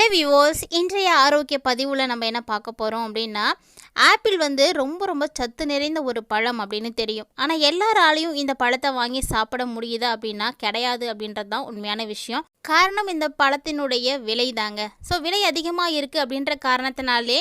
Hello விவோஸ் இன்றைய ஆரோக்கிய பதிவில் நம்ம என்ன பார்க்க போகிறோம் அப்படின்னா ஆப்பிள் வந்து ரொம்ப ரொம்ப சத்து நிறைந்த ஒரு பழம் அப்படின்னு தெரியும். ஆனால் எல்லாராலையும் இந்த பழத்தை வாங்கி சாப்பிட முடியுதா அப்படின்னா கிடையாது அப்படின்றது தான் உண்மையான விஷயம். காரணம் இந்த பழத்தினுடைய விலை தாங்க. ஸோ விலை அதிகமாக இருக்குது அப்படின்ற காரணத்தினாலே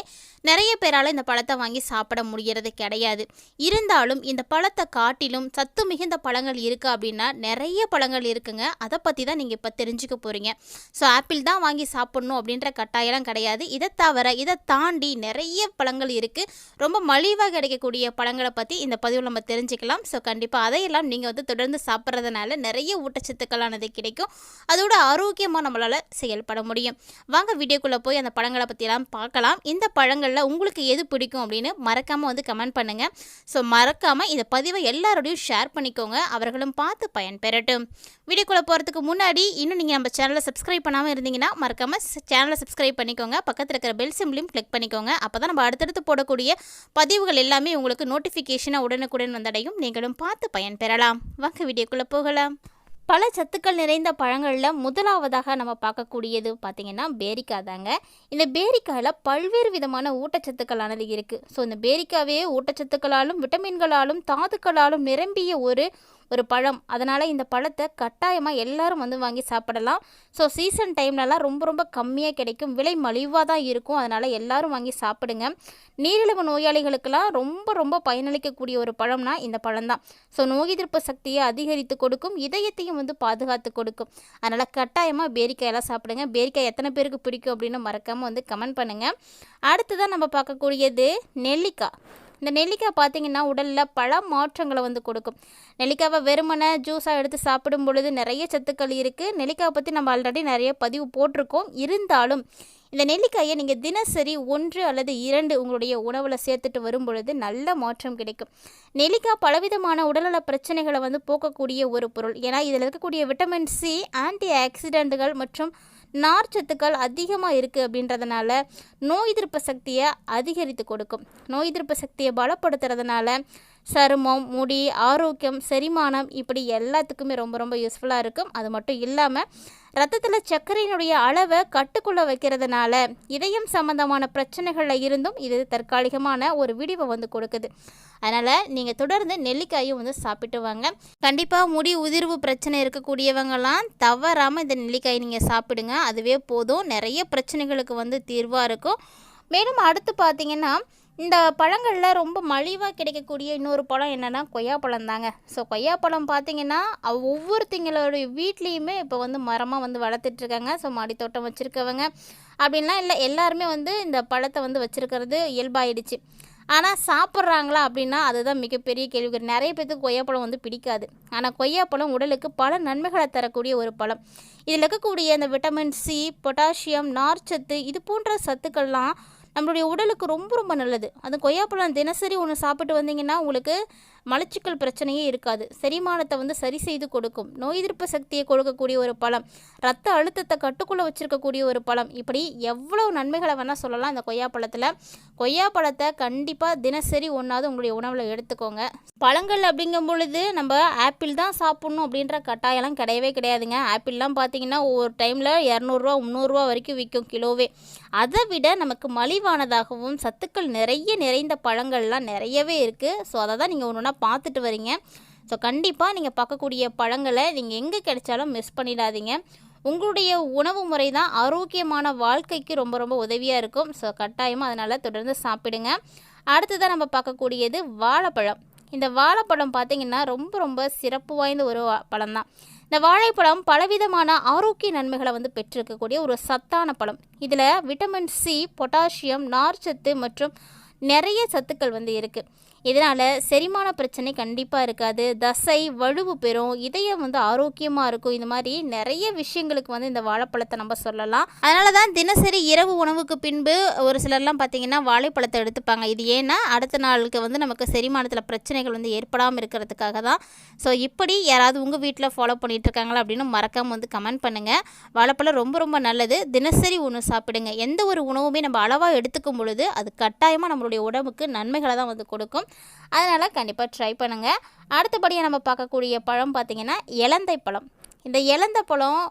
நிறைய பேரால் இந்த பழத்தை வாங்கி சாப்பிட முடிகிறது கிடையாது. இருந்தாலும் இந்த பழத்தை காட்டிலும் சத்து மிகுந்த பழங்கள் இருக்குது அப்படின்னா நிறைய பழங்கள் இருக்குங்க. அதை பற்றி தான் நீங்கள் இப்போ தெரிஞ்சுக்க போகிறீங்க ஸோ ஆப்பிள் தான் வாங்கி சாப்பிட்ணும் அப்படின்ற கட்டாயம்லாம் கிடையாது. இதை தவிர இதை தாண்டி நிறைய பழங்கள் இருக்குது ரொம்ப மலிவாக கிடைக்கக்கூடிய பழங்களை பற்றி இந்த பதிவில் நம்ம தெரிஞ்சுக்கலாம். ஸோ கண்டிப்பாக அதையெல்லாம் நீங்கள் வந்து தொடர்ந்து சாப்பிட்றதுனால நிறைய ஊட்டச்சத்துக்களானது கிடைக்கும். அதோட ஆரோக்கியமாக நம்மளால் செயல்பட முடியும். வாங்க வீடியோக்குள்ளே போய் அந்த பழங்களை பற்றியெல்லாம் பார்க்கலாம். இந்த பழங்களில் உங்களுக்கு எது பிடிக்கும் அப்படின்னு மறக்காமல் வந்து கமெண்ட் பண்ணுங்கள் ஸோ மறக்காமல் இந்த பதிவை எல்லாரோடையும் ஷேர் பண்ணிக்கோங்க. அவர்களும் பார்த்து பயன்பெறட்டும். வீடியோக்குள்ளே போகிறதுக்கு முன்னாடி இன்னும் நீங்கள் நம்ம சேனலை சப்ஸ்கிரைப் பண்ணாமல் இருந்தீங்கன்னா மறக்காமல் சேனலை சப்ஸ்கிரைப் பண்ணிக்கோங்க. பக்கத்தில் இருக்கிற பெல் சிம்லையும் கிளிக் பண்ணிக்கோங்க. அப்போ தான் நம்ம அடுத்தடுத்து போடக்கூடிய பதிவுகள் எல்லாமே உங்களுக்கு நோட்டிஃபிகேஷனாக உடனுக்குடன் வந்தடையும். நீங்களும் பார்த்து பயன்பெறலாம். வாங்க வீடியோக்குள்ளே போகலாம். பல சத்துக்கள் நிறைந்த பழங்களில் முதலாவதாக நம்ம பார்க்கக்கூடியது பார்த்திங்கன்னா பேரிக்காய் தாங்க இந்த பேரிக்காயில் பல்வேறு விதமான ஊட்டச்சத்துக்களானது இருக்குது ஸோ இந்த பேரிக்காவே ஊட்டச்சத்துக்களாலும் விட்டமின்களாலும் தாதுக்களாலும் நிரம்பிய ஒரு ஒரு பழம். அதனால் இந்த பழத்தை கட்டாயமாக எல்லாரும் வந்து வாங்கி சாப்பிடலாம். ஸோ சீசன் டைம்லலாம் ரொம்ப ரொம்ப கம்மியாக கிடைக்கும். விலை மலிவாக தான் இருக்கும். அதனால் எல்லாரும் வாங்கி சாப்பிடுங்க. நீரிழிவு நோயாளிகளுக்கெல்லாம் ரொம்ப ரொம்ப பயனளிக்கக்கூடிய ஒரு பழம்னா இந்த பழம்தான். ஸோ நோய் எதிர்ப்பு சக்தியை அதிகரித்து கொடுக்கும். இதயத்தையும் வந்து பாதுகாத்து கொடுக்கும். அதனால் கட்டாயமாக பேரிக்காயெல்லாம் சாப்பிடுங்க. பேரிக்காய் எத்தனை பேருக்கு பிடிக்கும் அப்படின்னு மறக்காமல் வந்து கமெண்ட் பண்ணுங்கள் அடுத்ததான் நம்ம பார்க்கக்கூடியது நெல்லிக்காய். இந்த நெல்லிக்காய் பார்த்தீங்கன்னா உடலில் பல மாற்றங்களை வந்து கொடுக்கும். நெல்லிக்காவை வெறுமனை ஜூஸாக எடுத்து சாப்பிடும் பொழுது நிறைய சத்துக்கள் இருக்குது நெல்லிக்காவை பற்றி நம்ம ஆல்ரெடி நிறைய பதிவு போட்டிருக்கோம். இருந்தாலும் இந்த நெல்லிக்காயை நீங்கள் தினசரி ஒன்று அல்லது இரண்டு உங்களுடைய உணவில் சேர்த்துட்டு வரும் பொழுது நல்ல மாற்றம் கிடைக்கும். நெல்லிக்காய் பலவிதமான உடல்நல பிரச்சனைகளை வந்து போக்கக்கூடிய ஒரு பொருள். ஏன்னா இதில் இருக்கக்கூடிய விட்டமின் சி ஆன்டி ஆக்சிடென்ட்டுகள் மற்றும் நார்ச்சத்துக்கள் அதிகமாக இருக்குது அப்படின்றதுனால நோய் எதிர்ப்பு சக்தியை அதிகரித்து கொடுக்கும். நோய் எதிர்ப்பு சக்தியை பலப்படுத்துறதுனால சருமம் முடி ஆரோக்கியம் செரிமானம் இப்படி எல்லாத்துக்குமே ரொம்ப ரொம்ப யூஸ்ஃபுல்லாக இருக்கும். அது மட்டும் இல்லாமல் ரத்தத்தில் சர்க்கரையினுடைய அளவை கட்டுக்குள்ளே வைக்கிறதுனால இதயம் சம்பந்தமான பிரச்சனைகளில் இருந்தும் இது தற்காலிகமான ஒரு விடிவை வந்து கொடுக்குது. அதனால் நீங்கள் தொடர்ந்து நெல்லிக்காயும் வந்து சாப்பிட்டு வாங்க. கண்டிப்பாக முடி உதிர்வு பிரச்சனை இருக்கக்கூடியவங்கலாம் தவறாமல் இந்த நெல்லிக்காயை நீங்கள் சாப்பிடுங்க. அதுவே போதும். நிறைய பிரச்சனைகளுக்கு வந்து தீர்வாக இருக்கும். மேலும் அடுத்து பார்த்தீங்கன்னா இந்த பழங்களில் ரொம்ப மலிவாக கிடைக்கக்கூடிய இன்னொரு பழம் என்னென்னா கொய்யாப்பழம் தாங்க. ஸோ கொய்யாப்பழம் பார்த்தீங்கன்னா அவ் ஒவ்வொருத்தங்களோடைய வீட்லேயுமே இப்போ வந்து மரமாக வந்து வளர்த்துட்ருக்காங்க ஸோ மாடித்தோட்டம் வச்சுருக்கவங்க அப்படின்லாம் இல்லை. எல்லாருமே வந்து இந்த பழத்தை வந்து வச்சுருக்கிறது இயல்பாயிடுச்சு. ஆனால் சாப்பிட்றாங்களா அப்படின்னா அதுதான் மிகப்பெரிய கேள்வி. நிறைய பேத்துக்கு கொய்யாப்பழம் வந்து பிடிக்காது. ஆனால் கொய்யாப்பழம் உடலுக்கு பல நன்மைகளை தரக்கூடிய ஒரு பழம். இதில் இருக்கக்கூடிய இந்த விட்டமின் சி பொட்டாசியம் நார்ச்சத்து இது போன்ற சத்துக்கள்லாம் நம்மளுடைய உடலுக்கு ரொம்ப ரொம்ப நல்லது. அது கொய்யாப்பழம் தினசரி ஒன்று சாப்பிட்டு வந்தீங்கன்னா உங்களுக்கு மலச்சிக்கல் பிரச்சனையே இருக்காது. செரிமானத்தை வந்து சரி செய்து கொடுக்கும். நோய் எதிர்ப்பு சக்தியை கொடுக்கக்கூடிய ஒரு பழம் ரத்த அழுத்தத்தை கட்டுக்குள்ளே வச்சுருக்கக்கூடிய ஒரு பழம். இப்படி எவ்வளோ நன்மைகளை வேணால் சொல்லலாம் இந்த கொய்யாப்பழத்தில். கொய்யாப்பழத்தை கண்டிப்பாக தினசரி ஒன்றாவது உங்களுடைய உணவில் எடுத்துக்கோங்க. பழங்கள் அப்படிங்கும் பொழுது நம்ம ஆப்பிள் தான் சாப்பிட்ணும் அப்படின்ற கட்டாயம்லாம் கிடையவே கிடையாதுங்க. ஆப்பிள்லாம் பார்த்தீங்கன்னா ஒவ்வொரு டைமில் இரநூறுவா முந்நூறுரூவா வரைக்கும் விற்கும் கிலோவே. அதை விட நமக்கு மலிவானதாகவும் சத்துக்கள் நிறைய நிறைந்த பழங்கள்லாம் நிறையவே இருக்குது ஸோ அதை தான் நீங்கள் ஒன்று ஒன்றா பார்த்துட்டு வரீங்க. ஸோ கண்டிப்பாக நீங்கள் பார்க்கக்கூடிய பழங்களை நீங்கள் எங்கே கிடைச்சாலும் மிஸ் பண்ணிடாதீங்க. உங்களுடைய உணவு முறை தான் ஆரோக்கியமான வாழ்க்கைக்கு ரொம்ப ரொம்ப உதவியாக இருக்கும். ஸோ கட்டாயமாக அதனால் தொடர்ந்து சாப்பிடுங்க. அடுத்ததாக நம்ம பார்க்கக்கூடியது வாழைப்பழம். இந்த வாழைப்பழம் பார்த்திங்கன்னா ரொம்ப ரொம்ப சிறப்பு வாய்ந்த ஒரு பழம் தான் இந்த வாழைப்பழம் பலவிதமான ஆரோக்கிய நன்மைகளை வந்து பெற்றிருக்கக்கூடிய ஒரு சத்தான பழம். இதில் விட்டமின் சி பொட்டாசியம் நார்ச்சத்து மற்றும் நிறைய சத்துக்கள் வந்து இருக்குது இதனால் செரிமான பிரச்சனை கண்டிப்பாக இருக்காது. தசை வலுவு பெறும். இதயம் வந்து ஆரோக்கியமாக இருக்கும். இந்த மாதிரி நிறைய விஷயங்களுக்கு வந்து இந்த வாழைப்பழத்தை நம்ம சொல்லலாம். அதனால தான் தினசரி இரவு உணவுக்கு பின்பு ஒரு சிலர்லாம் பார்த்திங்கன்னா வாழைப்பழத்தை எடுத்துப்பாங்க. இது ஏன்னா அடுத்த நாளுக்கு வந்து நமக்கு செரிமானத்தில் பிரச்சனைகள் வந்து ஏற்படாமல் இருக்கிறதுக்காக தான். ஸோ இப்படி யாராவது உங்கள் வீட்டில் ஃபாலோ பண்ணிகிட்டு இருக்காங்களா அப்படின்னு மறக்காமல் வந்து கமெண்ட் பண்ணுங்கள் வாழைப்பழம் ரொம்ப ரொம்ப நல்லது. தினசரி ஒன்று சாப்பிடுங்க. எந்த ஒரு உணவுமே நம்ம அளவாக எடுத்துக்கும் பொழுது அது கட்டாயமாக நம்மளுடைய உடம்புக்கு நன்மைகளை தான் வந்து கொடுக்கும். அதனால் கண்டிப்பாக ட்ரை பண்ணுங்கள் அடுத்தபடியாக நம்ம பார்க்கக்கூடிய பழம் பார்த்திங்கன்னா இலந்தை பழம். இந்த இழந்த பழம்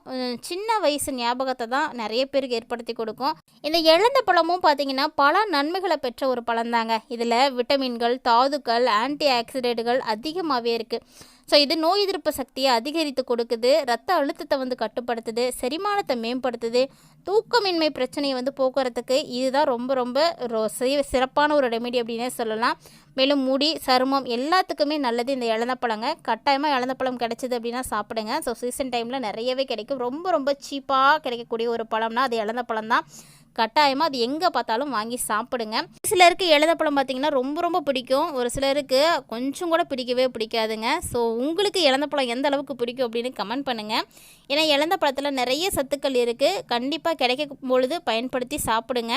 சின்ன வயசு ஞாபகத்தை தான் நிறைய பேருக்கு ஏற்படுத்தி கொடுக்கும். இந்த இழந்த பழமும் பார்த்தீங்கன்னா பல நன்மைகளை பெற்ற ஒரு பழம்தாங்க. இதில் விட்டமின்கள் தாதுக்கள் ஆன்டி ஆக்சிடென்ட்கள் அதிகமாகவே இருக்குது ஸோ இது நோய் எதிர்ப்பு சக்தியை அதிகரித்து கொடுக்குது. ரத்த அழுத்தத்தை வந்து கட்டுப்படுத்துது. செரிமானத்தை மேம்படுத்துது. தூக்கமின்மை பிரச்சனையை வந்து போக்குறதுக்கு இதுதான் ரொம்ப ரொம்ப ரொ- சிறப்பான ஒரு ரெமெடி அப்படின்னே சொல்லலாம். மேலும் முடி சருமம் எல்லாத்துக்குமே நல்லது இந்த இழந்தப்பழங்க கட்டாயமாக இழந்தப்பழம் கிடைச்சிது அப்படின்னா சாப்பிடுங்க. ஸோ சீசன் டைமில் நிறையவே கிடைக்கும். ரொம்ப ரொம்ப சீப்பாக கிடைக்கக்கூடிய ஒரு பழம்னா அது இழந்தப்பழம் தான் கட்டாயமாக அது எங்கே பார்த்தாலும் வாங்கி சாப்பிடுங்க. சிலருக்கு இழந்தப்பழம் பார்த்தீங்கன்னா ரொம்ப ரொம்ப பிடிக்கும். ஒரு சிலருக்கு கொஞ்சம் கூட பிடிக்கவே பிடிக்காதுங்க. ஸோ உங்களுக்கு இழந்தப்பழம் எந்த அளவுக்கு பிடிக்கும் அப்படின்னு கமெண்ட் பண்ணுங்கள் ஏன்னா இழந்த பழத்தில் நிறைய சத்துக்கள் இருக்குது கண்டிப்பாக கிடைக்கும் பொழுது பயன்படுத்தி சாப்பிடுங்க.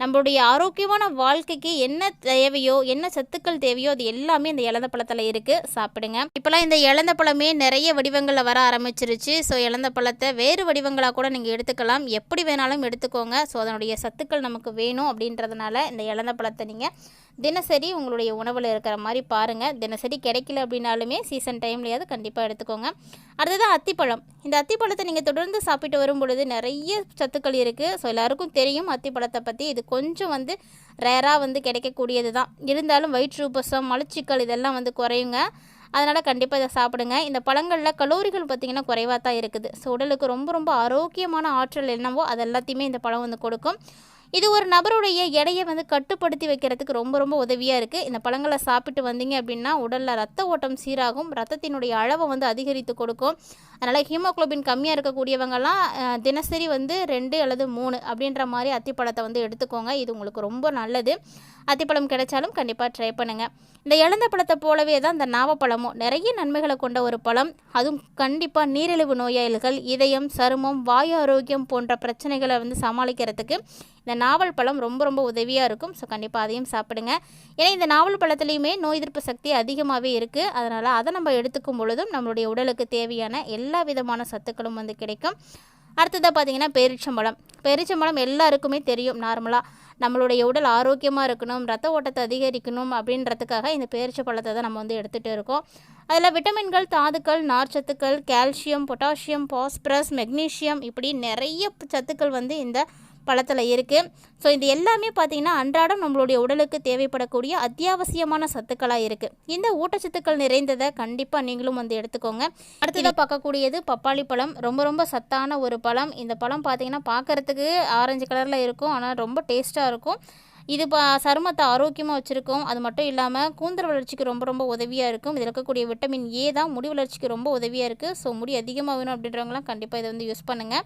நம்மளுடைய ஆரோக்கியமான வாழ்க்கைக்கு என்ன தேவையோ என்ன சத்துக்கள் தேவையோ அது எல்லாமே இந்த இழந்த பழத்தில் இருக்குது சாப்பிடுங்க. இப்போலாம் இந்த இழந்த பழமே நிறைய வடிவங்களில் வர ஆரம்பிச்சிருச்சு. ஸோ இழந்த பழத்தை வேறு வடிவங்களாக கூட நீங்கள் எடுத்துக்கலாம். எப்படி வேணாலும் எடுத்துக்கோங்க. ஸோ அதனுடைய சத்துக்கள் நமக்கு வேணும் அப்படின்றதுனால இந்த இழந்த பழத்தை நீங்கள் தினசரி உங்களுடைய உணவில் இருக்கிற மாதிரி பாருங்கள் தினசரி கிடைக்கல அப்படின்னாலுமே சீசன் டைம்லையாவது கண்டிப்பாக எடுத்துக்கோங்க. அடுத்தது அத்திப்பழம். இந்த அத்திப்பழத்தை நீங்கள் தொடர்ந்து சாப்பிட்டு வரும் பொழுது நிறைய சத்துக்கள் இருக்குது ஸோ எல்லாருக்கும் தெரியும் அத்திப்பழத்தை பற்றி இது கொஞ்சம் வந்து ரேராக வந்து கிடைக்கக்கூடியது தான் இருந்தாலும் வயிற்றுப்பசம் மலச்சிக்கல் இதெல்லாம் வந்து குறையுங்க. அதனால் கண்டிப்பாக இதை சாப்பிடுங்க. இந்த பழங்களில் கலோரிகள் பார்த்திங்கன்னா குறைவாக தான் இருக்குது. ஸோ உடலுக்கு ரொம்ப ரொம்ப ஆரோக்கியமான ஆற்றல் என்னவோ அது எல்லாத்தையுமே இந்த பழம் வந்து கொடுக்கும். இது ஒரு நபருடைய எடையை வந்து கட்டுப்படுத்தி வைக்கிறதுக்கு ரொம்ப ரொம்ப உதவியாக இருக்குது இந்த பழங்களை சாப்பிட்டு வந்தீங்க அப்படின்னா உடலில் ரத்த ஓட்டம் சீராகும் ரத்தத்தினுடைய அளவை வந்து அதிகரித்து கொடுக்கும். அதனால் ஹீமோக்ளோபின் கம்மியாக இருக்கக்கூடியவங்கெல்லாம் தினசரி வந்து ரெண்டு அல்லது மூணு அப்படின்ற மாதிரி அத்திப்பழத்தை வந்து எடுத்துக்கோங்க. இது உங்களுக்கு ரொம்ப நல்லது. அத்திப்பழம் கிடைச்சாலும் கண்டிப்பாக ட்ரை பண்ணுங்கள் இந்த இழந்த பழத்தை போலவே தான் இந்த நாவப்பழமும் நிறைய நன்மைகளை கொண்ட ஒரு பழம். அதுவும் கண்டிப்பாக நீரிழிவு நோயாளிகள் இதயம் சருமம் வாயு ஆரோக்கியம் போன்ற பிரச்சனைகளை வந்து சமாளிக்கிறதுக்கு இந்த நாவல் பழம் ரொம்ப ரொம்ப உதவியாக இருக்கும். ஸோ கண்டிப்பாக அதையும் சாப்பிடுங்க. ஏன்னா இந்த நாவல் பழத்துலேயுமே நோய் எதிர்ப்பு சக்தி அதிகமாகவே இருக்குது அதனால் அதை நம்ம எடுத்துக்கும் பொழுதும் நம்மளுடைய உடலுக்கு தேவையான எல்லா விதமான சத்துக்களும் வந்து கிடைக்கும். அடுத்ததாக பார்த்தீங்கன்னா பெரிச்சம்பழம். பெரிச்சம்பழம் எல்லாருக்குமே தெரியும் நார்மலாக நம்மளுடைய உடல் ஆரோக்கியமாக இருக்கணும் ரத்த ஓட்டத்தை அதிகரிக்கணும் அப்படின்றதுக்காக இந்த பேரிச்சை பழத்தை தான் நம்ம வந்து எடுத்துகிட்டு இருக்கோம். அதில் விட்டமின்கள் தாதுக்கள் நார்ச்சத்துக்கள் கால்சியம் பொட்டாசியம் பாஸ்பரஸ் மெக்னீஷியம் இப்படி நிறைய சத்துக்கள் வந்து இந்த பழத்தில் இருக்குது ஸோ இது எல்லாமே பார்த்திங்கன்னா அன்றாடம் நம்மளுடைய உடலுக்கு தேவைப்படக்கூடிய அத்தியாவசியமான சத்துக்களாக இருக்குது இந்த ஊட்டச்சத்துக்கள் நிறைந்ததை கண்டிப்பாக நீங்களும் வந்து எடுத்துக்கோங்க. அடுத்ததாக பார்க்கக்கூடியது பப்பாளி பழம். ரொம்ப ரொம்ப சத்தான ஒரு பழம். இந்த பழம் பார்த்திங்கன்னா பார்க்குறதுக்கு ஆரஞ்சு கலரில் இருக்கும். ஆனால் ரொம்ப டேஸ்ட்டாக இருக்கும். இது பா சருமத்தை ஆரோக்கியமாக வச்சுருக்கும். அது மட்டும் இல்லாமல் கூந்தல் வளர்ச்சிக்கு ரொம்ப ரொம்ப உதவியாக இருக்கும். இதில் இருக்கக்கூடிய விட்டமின் ஏ தான் முடி வளர்ச்சிக்கு ரொம்ப உதவியாக இருக்குது ஸோ முடி அதிகமாக வேணும் அப்படின்றவங்களாம் கண்டிப்பாக இதை வந்து யூஸ் பண்ணுங்கள்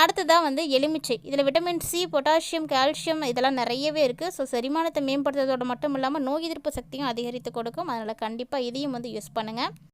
அடுத்ததாக வந்து எலுமிச்சை. இதில் விட்டமின் சி பொட்டாசியம் கால்சியம் இதெல்லாம் நிறையவே இருக்குது ஸோ செரிமானத்தை மேம்படுத்துறதோட மட்டும் இல்லாமல் நோய் எதிர்ப்பு சக்தியும் அதிகரித்து கொடுக்கும். அதனால் கண்டிப்பாக இதையும் வந்து யூஸ் பண்ணுங்கள்